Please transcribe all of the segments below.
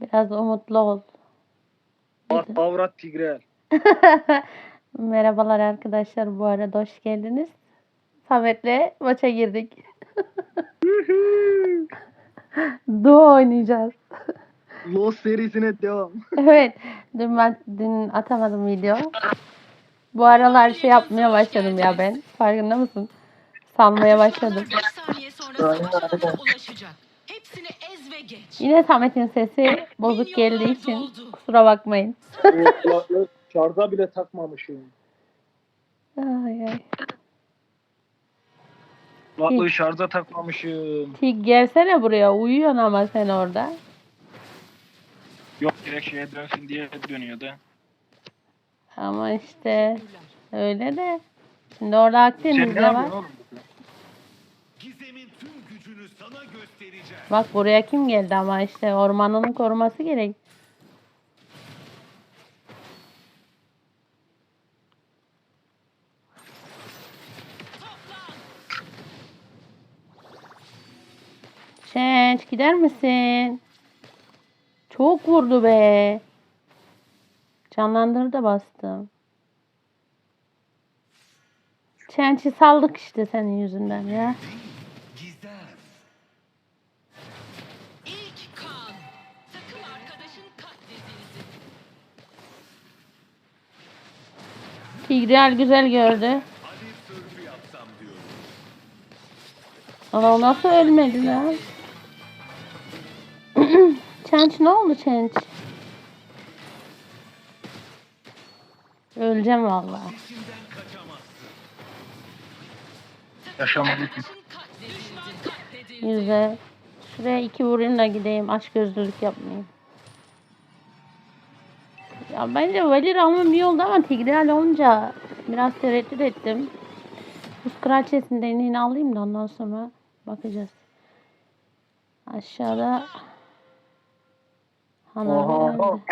Biraz umutlu ol. Av- Avrat Tigrel. Merhabalar arkadaşlar. Bu arada hoş geldiniz. Samet'le maça girdik. Duo oynayacağız. Lost serisine devam. Evet. Dün ben dün atamadım video. Bu aralar şey yapmaya başladım ya ben. Farkında mısın? Sanmaya başladım. 5 saniye sonra ulaşacak. Hepsini ez ve geç. Yine Samet'in sesi bozuk geldiği için kusura bakmayın. Kulaklığı şarja bile takmamışım. Ay ay. Kulaklığı şarja takmamışım. Tig gelsene buraya. Uyuyorsun ama sen orada. Yok direkt şeye dönsün diye dönüyordu. Ama işte öyle de. Şimdi orada Sen Akdeniz ne de var. yapıyorsun oğlum? Gizemin tüm gücünü sana göstereceğim. Bak buraya kim geldi ama işte ormanını koruması gerek. Şenç gider misin? Çok vurdu be. Canlandırı da bastım. Şenç'i saldık işte senin yüzünden ya. Tigreal güzel gördü. Ama o nasıl ölmedi lan? Çenç ne oldu Çenç? Öleceğim vallahi. Katledildi. Güzel. Şuraya iki vurayım da gideyim. Aç gözlülük yapmayayım. Ya bence Valir almam iyi oldu ama Tigreal olunca biraz tereddüt ettim. Buz kraliçesinden yine alayım da ondan sonra bakacağız. Aşağıda geldi.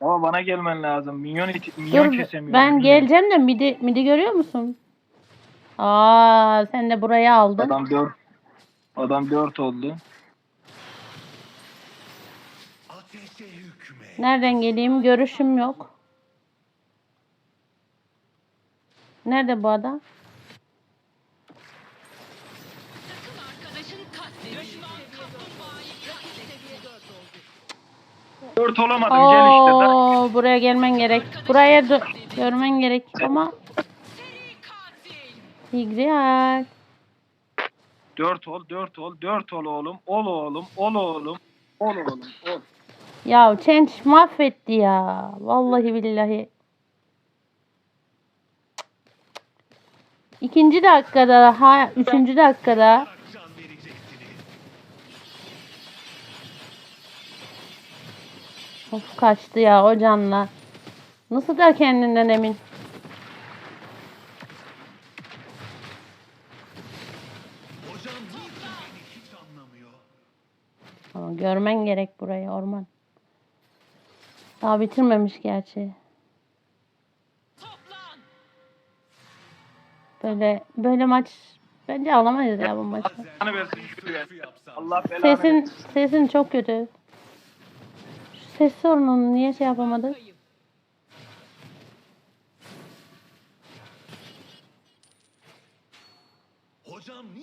Ama bana gelmen lazım. Minyon, minyon Dur kesemiyorum. ben minyon. geleceğim de midi, midi görüyor musun? Aa sen de burayı aldın. Adam 4. Adam 4 oldu. Nereden geleyim görüşüm yok. Nerede bu adam? Katledildi. 4 olamadın gel işte. Oo, buraya gelmen gerek. Buraya görmen gerek ama. Tigreal. 4 ol 4 ol 4 ol oğlum. Ol oğlum. Ol oğlum. Ol oğlum. Ol. Ya Change mahvetti ya. Vallahi billahi. İkinci dakikada, ha, üçüncü dakikada of kaçtı ya o canla. Nasıl da kendinden emin. Ama görmen gerek burayı orman. Daha bitirmemiş gerçi. Toplan. Böyle böyle maç bence alamayız ya bu maçı. Allah belanı Sesin sesin çok kötü. Şu ses sorununu niye şey yapamadık?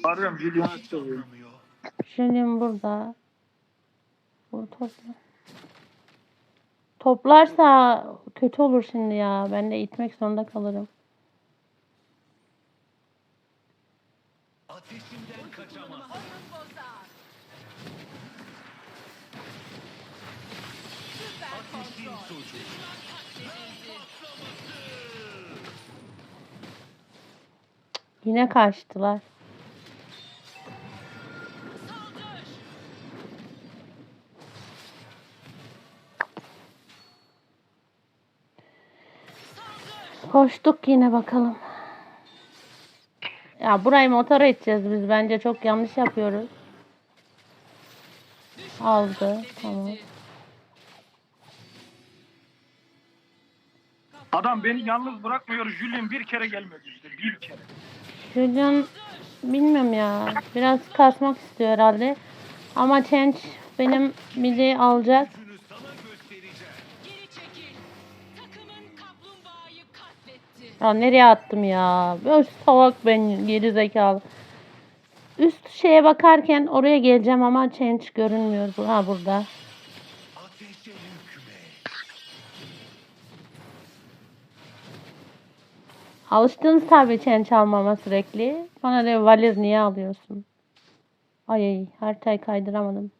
Arıyorum, Julian? Julian burada. Bu topla. Toplarsa kötü olur şimdi ya. Ben de itmek zorunda kalırım. Kaçamazsın. Ateşin. Yine kaçtılar. Koştuk yine bakalım. Ya burayı motora edeceğiz biz. Bence çok yanlış yapıyoruz. Aldı. Tamam. Adam beni yalnız bırakmıyor. Julian bir kere gelmedi işte. Bir kere. Julian bilmiyorum ya. Biraz kasmak istiyor herhalde. Ama Change benim midi alacak. Ya nereye attım ya? Böyle salak ben geri zekalı. Üst şeye bakarken oraya geleceğim ama change görünmüyor. Ha burada. Alıştınız tabii change almama sürekli. Bana de Valir niye alıyorsun? Ay ay haritayı kaydıramadım.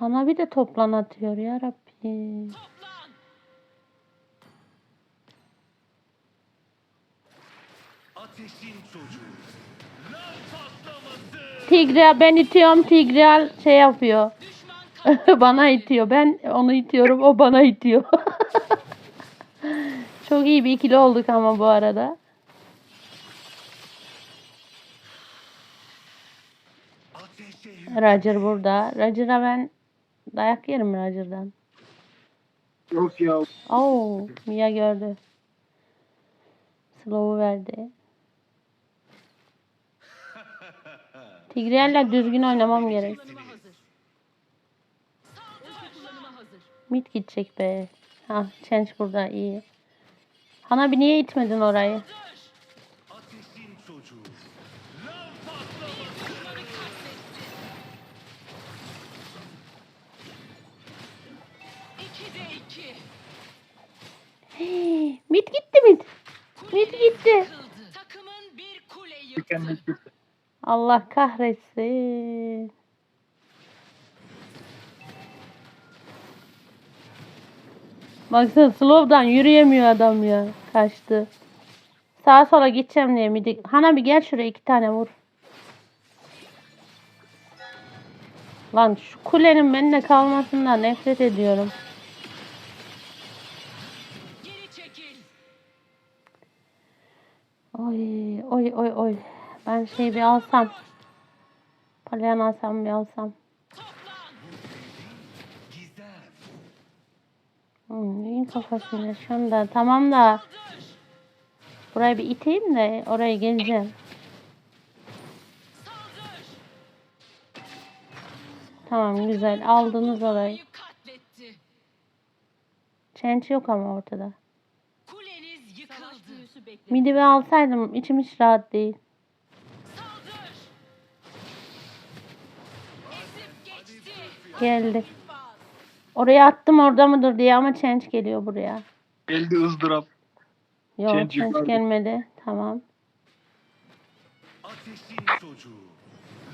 Bana bir de toplan atıyor ya Rabbi. Toplan. Ateşin çocuğu. Lav patlaması. Tigreal ben itiyorum Tigreal şey yapıyor. Bana itiyor. Ben onu itiyorum. O bana itiyor. Çok iyi bir ikili olduk ama bu arada. Roger burada. Roger'a ben dayak yerim Roger'dan. Yok ya. Oo, Mia gördü. Slow'u verdi. Tigreal'le düzgün oynamam gerek. Mid gidecek be. Ha, Change burada iyi. Hana bir niye itmedin orayı? Hey, mid gitti mid. Mid gitti. Takımın bir kule yıktı. Allah kahretsin. Baksana slow'dan yürüyemiyor adam ya. Kaçtı. Sağa sola gideceğim diye midi. Hana bir gel şuraya iki tane vur. Lan şu kulenin benimle kalmasından nefret ediyorum. Oy oy oy oy. Ben şey bir alsam. Palyan alsam bir alsam. Hmm, neyin kafasını yaşıyorum da. Tamam da. Burayı bir iteyim de oraya geleceğim. Tamam güzel. Aldınız orayı. Change yok ama ortada. Midi bir alsaydım içim hiç rahat değil. Geldi. Oraya attım orada mıdır diye ama change geliyor buraya. Geldi ızdırap. Yok Change change yukarıda. gelmedi. Tamam. Ateşin çocuğu.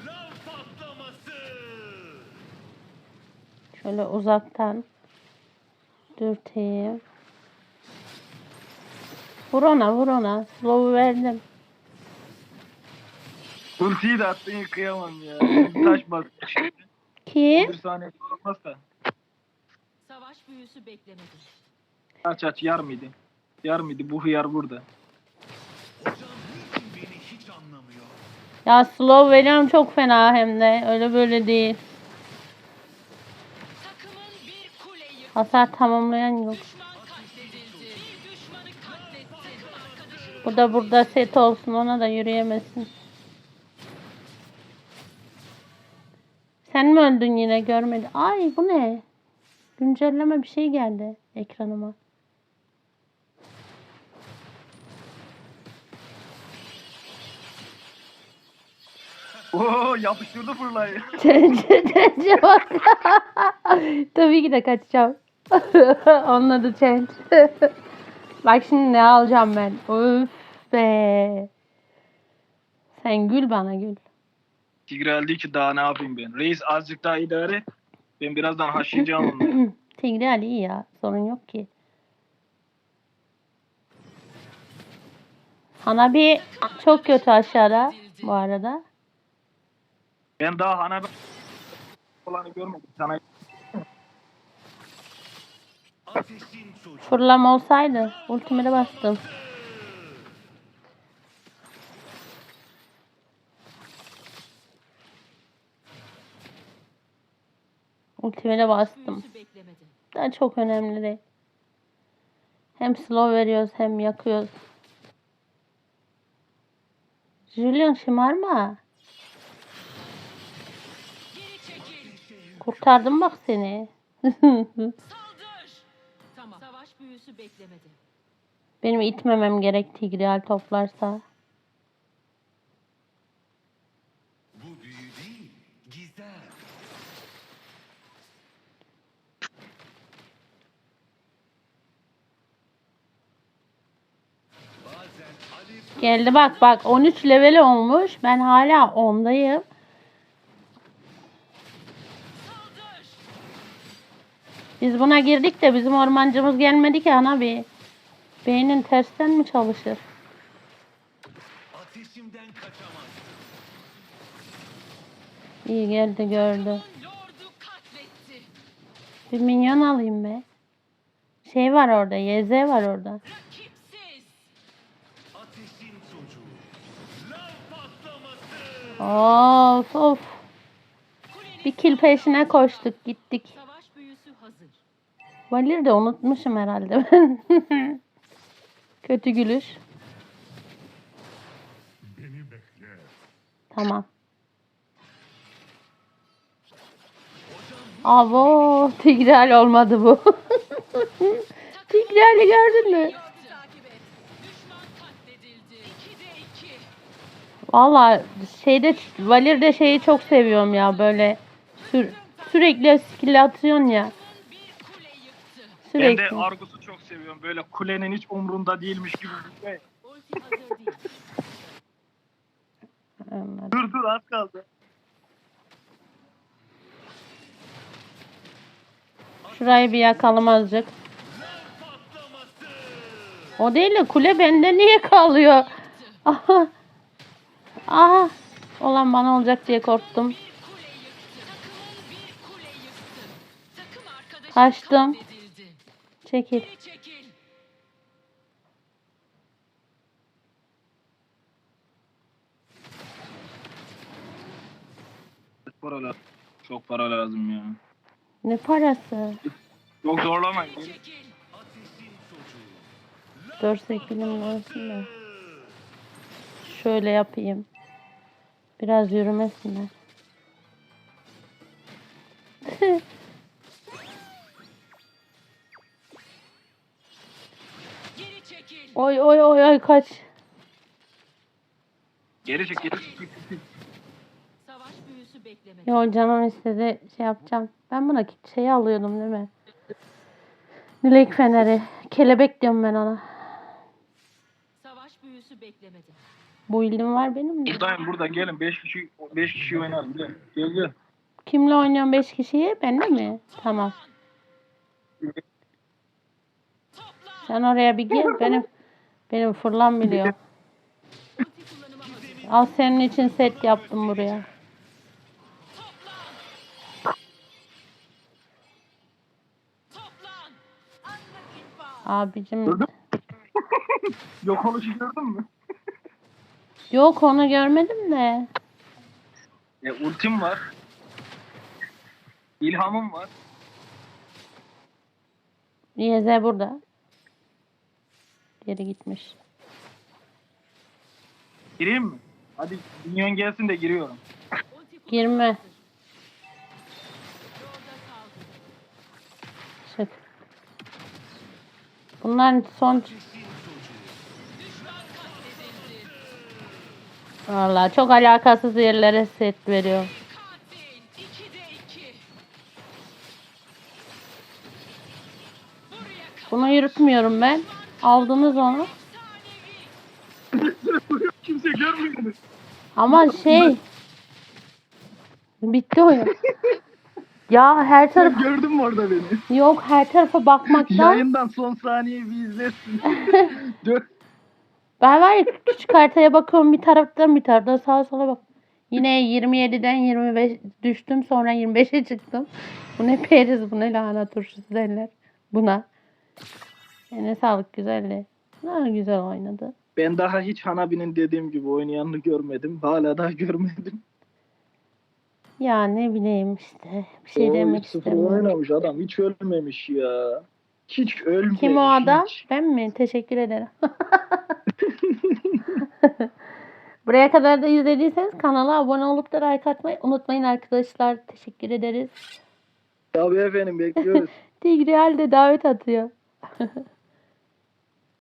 Lav patlaması. Şöyle uzaktan dürteyim. Vur ona vur ona. Slow'u verdim. Ultiyi de attın kıyamam ya. Taş bas. Kim? Bir saniye olmaz da. Savaş büyüsü beklemedi. Aç aç yar mıydı? Yar mıydı? Bu hıyar burada. Hocam niçin beni hiç anlamıyor? Ya slow veriyorum çok fena hem de. Öyle böyle değil. Takımın bir kule yıktı. Hasar tamamlayan yok. Düşman katledildi. Bir düşmanı katletti. Arkadaşın Bu da burada set olsun ona da yürüyemesin. Sen mi öldün yine görmedi. Ay bu ne? Güncelleme bir şey geldi ekranıma. Oo yapıştırdı fırlayı. Cence bak. Tabii ki de kaçacağım. Onun adı Change. bak şimdi ne alacağım ben. Öf be. Sen gül bana gül. Tigreal diyor ki daha ne yapayım ben. Reis azıcık daha idare et. Ben birazdan haşlayacağım onları. Tigre Ali iyi ya. Sorun yok ki. Hanabi çok kötü aşağıda bu arada. Ben daha hana olanı görmedim. Sana. Fırlam olsaydı ultimate bastım. Ultimine bastım. Daha çok önemli değil. Hem slow veriyoruz hem yakıyoruz. Julian şımarma. Kurtardım bak seni. Benim itmemem gerek Tigreal toplarsa. Geldi bak bak 13 level olmuş. Ben hala 10'dayım. Saldır. Biz buna girdik de bizim ormancımız gelmedi ki ana bir. Beynin tersten mi çalışır? İyi geldi gördü. Bir minyon alayım be. Şey var orada. YZ var orada. Of of. Bir kill peşine koştuk gittik. Valir de unutmuşum herhalde ben. Kötü gülüş. Tamam. Avo Tigreal olmadı bu. Tigreal'i gördün mü? Valla şeyde Valir'de şeyi çok seviyorum ya böyle sür, sürekli skill atıyorsun ya. Yıktı. Ben Sürekli. de Argus'u çok seviyorum. Böyle kulenin hiç umrunda değilmiş gibi bir şey. Dur dur az kaldı. Şurayı bir yakalım azıcık. O değil de kule bende niye kalıyor? Aha. Olan bana olacak diye korktum. Kaçtım. Çekil. Para lazım. Çok para lazım ya. Ne parası? Çok zorlamayın. Çekil. Ateşin çocuğu. Dur sekilim olsun da. Şöyle yapayım. Biraz yürümesinler. Geri çekil. oy oy oy oy kaç. Geri çek geri çek. Savaş büyüsü beklemedi. Yo canım istedi şey yapacağım. Ben buna şey alıyordum değil mi? Dilek feneri. Kelebek diyorum ben ona. Savaş büyüsü beklemedi. Bu ilim var benim de. Buradayım burada gelin 5 kişi 5 kişi oynar gel. Gel gel. Kimle oynuyorum 5 kişiyi? Benle mi? Tamam. Sen oraya bir gel. Benim benim fırlan biliyor. Al senin için set yaptım buraya. Abicim. Yok oluşu gördün mü? Yok onu görmedim de. E, ultim var. İlhamım var. YZ burada. Geri gitmiş. Gireyim mi? Hadi minyon gelsin de giriyorum. Girme. Çık. Bunların son... Valla çok alakasız yerlere set veriyor. Katil. 2'de 2. Buraya kadar. Bunu yürütmüyorum ben. Aldınız onu. Kimse görmüyor mu? Ama şey... Bitti oyun. Ya her taraf... Gördün mü orada beni? Yok her tarafa bakmaktan... Yayından son saniye bir izlersin. Ben var ya küçük haritaya bakıyorum bir taraftan bir taraftan sağa sola bak. Yine 27'den 25 düştüm sonra 25'e çıktım. Bu ne periz bu ne lahana turşusu derler buna. Eline sağlık güzeldi. Ne güzel oynadı. Ben daha hiç Hanabi'nin dediğim gibi oynayanını görmedim. Hala daha görmedim. Ya ne bileyim işte bir şey Oo, demek 3-0 istemiyorum. oynamış adam. Hiç ölmemiş ya. Hiç ölmemiş. Kim o adam? hiç. Ben mi? Teşekkür ederim. Buraya kadar da izlediyseniz kanala abone olup da like atmayı unutmayın arkadaşlar. Teşekkür ederiz. Tabii efendim bekliyoruz. Tigreal de davet atıyor.